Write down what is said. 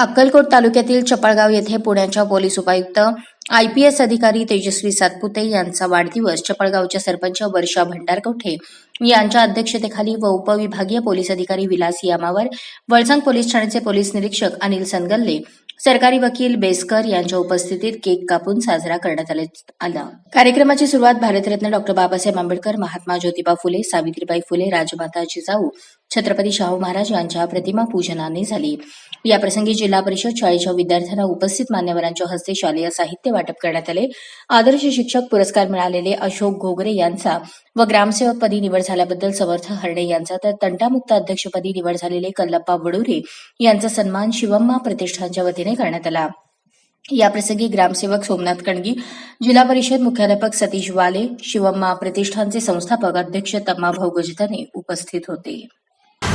अक्कलकोट तालुक्यातील चपळगाव येथे पुण्याच्या पोलीस उपायुक्त आय पी एस अधिकारी तेजस्वी सातपुते यांचा वाढदिवस चपळगावच्या सरपंच वर्षा भंडारकोठे यांच्या अध्यक्षतेखाली व उपविभागीय पोलीस अधिकारी विलास यामावर वळसंग पोलीस ठाण्याचे पोलीस निरीक्षक अनिल सनगल्ले सरकारी वकील बेसकर यांच्या उपस्थितीत केक कापून साजरा करण्यात आला. कार्यक्रमाची सुरुवात भारतरत्न डॉक्टर बाबासाहेब आंबेडकर महात्मा ज्योतिबा फुले सावित्रीबाई फुले राजमाता जिजाऊ छत्रपती शाहू महाराज यांच्या प्रतिमा पूजनाने झाली. याप्रसंगी जिल्हा परिषद शाळेच्या विद्यार्थ्यांना उपस्थित मान्यवरांच्या हस्ते शालेय साहित्य वाटप करण्यात आले. आदर्श शिक्षक पुरस्कार मिळालेले अशोक घोगरे यांचा व ग्रामसेवकपदी निवड झाल्याबद्दल समर्थ हरणे यांचा तर तंटामुक्त अध्यक्षपदी निवड झालेले कल्लप्पा वडुरे यांचा सन्मान शिवम्मा प्रतिष्ठानच्या वतीने करण्यात आला. याप्रसंगी ग्रामसेवक सोमनाथ कणगी जिल्हा परिषद मुख्याध्यापक सतीश वाले शिवम्मा प्रतिष्ठानचे संस्थापक अध्यक्ष तम्माभाऊ गजताने उपस्थित होते.